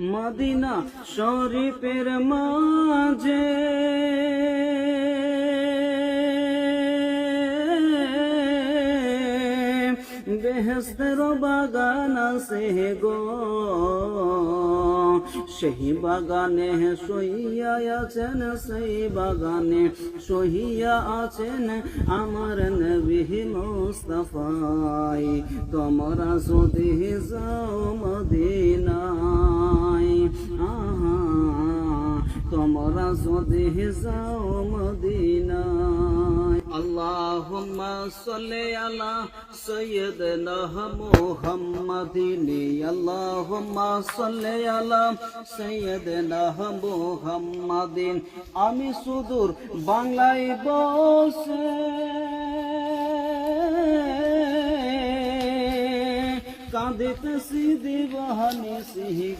Medina শরীফের মাঝে। বেহেস্তের বাগান আছে গো। সেই বাগানে সহিয়া আছেন, সেই বাগানে সহিয়া আছেন আমার নবী মুস্তাফাই। তোমরা যদি যাও তোমরা যদি যাও মদিনায়। আল্লাহুম্মা সাল্লি আলা সাইয়্যিদিনা মুহাম্মাদিন। আল্লাহুম্মা সাল্লি আলা সাইয়্যিদিনা মুহাম্মাদিন। আমি সুদূর বাংলায় বসে কাঁদিতেছি দিবাহানি সিহি।